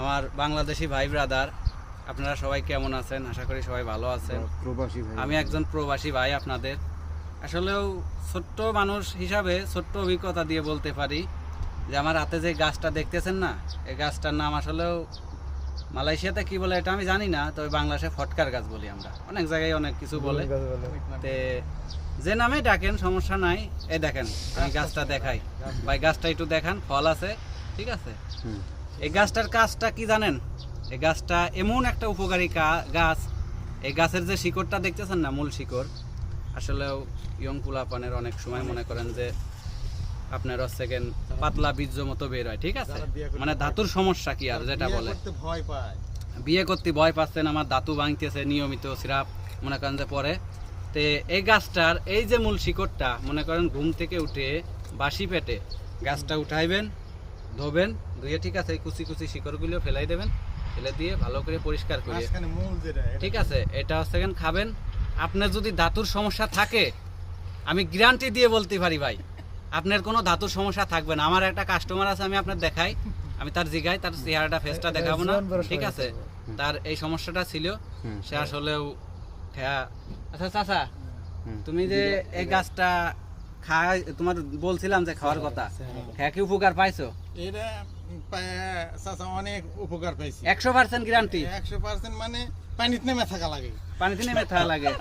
আমার বাংলাদেশি ভাই ব্রাদার আপনারা সবাই কেমন আছেন? আশা করি সবাই ভালো আছেন। প্রবাসী ভাই। আমি একজন প্রবাসী ভাই আপনাদের। আসলেও ছোট্ট মানুষ হিসাবে ছোট্ট অভিজ্ঞতা দিয়ে বলতে পারি যে আমার হাতে যে গাছটা দেখতেছেন না এই গাছটার নাম আসলেও মালয়েশিয়াতে কি বলে এটা আমি জানি না তবে বাংলাদেশে ফটকার গাছ বলি আমরা। অনেক জায়গায় অনেক কিছু বলে। তে যে নামে ডাকেন সমস্যা নাই। এই দেখেন আমি গাছটা দেখাই। ভাই গাছটা একটু দেখান ফল আছে ঠিক আছে। এই গাছটার কাজটা কি জানেন? এই গাছটা এমন একটা উপকারী গাছ। এই গাছের যে শিকড়টা দেখতেছেন না মূল শিকড়? আসলেও ইয়ং পুলাপানের অনেক সময় মনে করেন যে আপনার হচ্ছে পাতলা বীর্য মতো বের হয় ঠিক আছে? মানে ধাতুর সমস্যা কি আর যেটা বলে? ভয় পায়। বিয়ে করতে ভয় পাচ্ছেন আমার দাতু ভাঙতেছে নিয়মিত সিরাপ মনে করেন যে পরে। তে এই গাছটার এই যে মূল শিকড়টা মনে করেন ঘুম থেকে উঠে বাসি পেটে গাছটা উঠাইবেন ধোবেন ধুয়ে ঠিক আছে কুচি কুচি শিকড়গুলো ফেলাই দেবেন। ফেলে দিয়ে ভালো করে পরিষ্কার করে ঠিক আছে এটা হচ্ছে খাবেন। আপনার যদি ধাতুর সমস্যা থাকে আমি গ্যারান্টি দিয়ে বলতে পারি ভাই আপনার কোনো ধাতুর সমস্যা থাকবে না। আমার একটা কাস্টমার আছে আমি আপনার দেখাই। আমি তার জিগাই তার চেহারাটা ফেসটা দেখাবো না। ঠিক আছে তার এই সমস্যাটা ছিল। হুম। সে আসলেও খেয়া আচ্ছা চাচা তুমি যে এই গাছটা খাই তোমার বলছিলাম যে খাওয়ার কথা। খেয়া কি উপকার পাইছো? এটা চাচা অনেক উপকার পাইছি। একশো পার্সেন্ট গ্যারান্টি একশো পার্সেন্ট মানে পানিতে নেমে থাকা লাগে। পানিতে নেমে থাকা লাগে।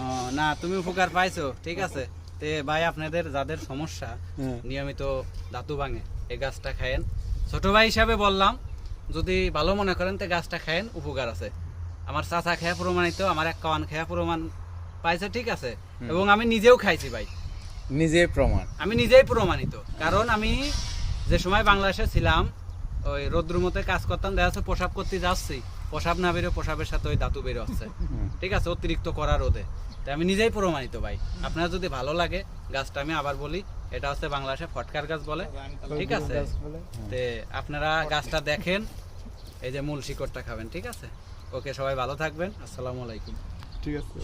ও, না তুমি উপকার পাইছো ঠিক আছে। তে ভাই আপনাদের যাদের সমস্যা হ্যাঁ। নিয়মিত দাঁতু ভাঙে এই গাছটা খায়েন। ছোট ভাই হিসাবে বললাম যদি ভালো মনে করেন তো গাছটা খায়েন উপকার আছে। আমার চাচা খেয়া প্রমাণিত আমার এক কাওয়ান খেয়া প্রমাণ পাইছে ঠিক আছে। এবং আমি নিজেও খাইছি ভাই। নিজে প্রমাণ। আমি নিজেই প্রমাণিত। কারণ আমি যে সময় বাংলাদেশে ছিলাম ওই রৌদ্রমতে কাজ করতাম দেখা যাচ্ছে পোশাক করতে যাচ্ছি। পোশাক না বেরো পোশাকের সাথে ওই দাঁতু বেরো হচ্ছে। ঠিক আছে অতিরিক্ত করা রোদে। তাই আমি নিজেই প্রমাণিত ভাই। আপনার যদি ভালো লাগে গাছটা আমি আবার বলি এটা হচ্ছে বাংলাদেশে ফটকার গাছ বলে। ঠিক আছে? তে আপনারা গাছটা দেখেন এই যে মূল শিকড়টা খাবেন ঠিক আছে? ওকে সবাই ভালো থাকবেন। আসসালামু আলাইকুম। ঠিক আছে।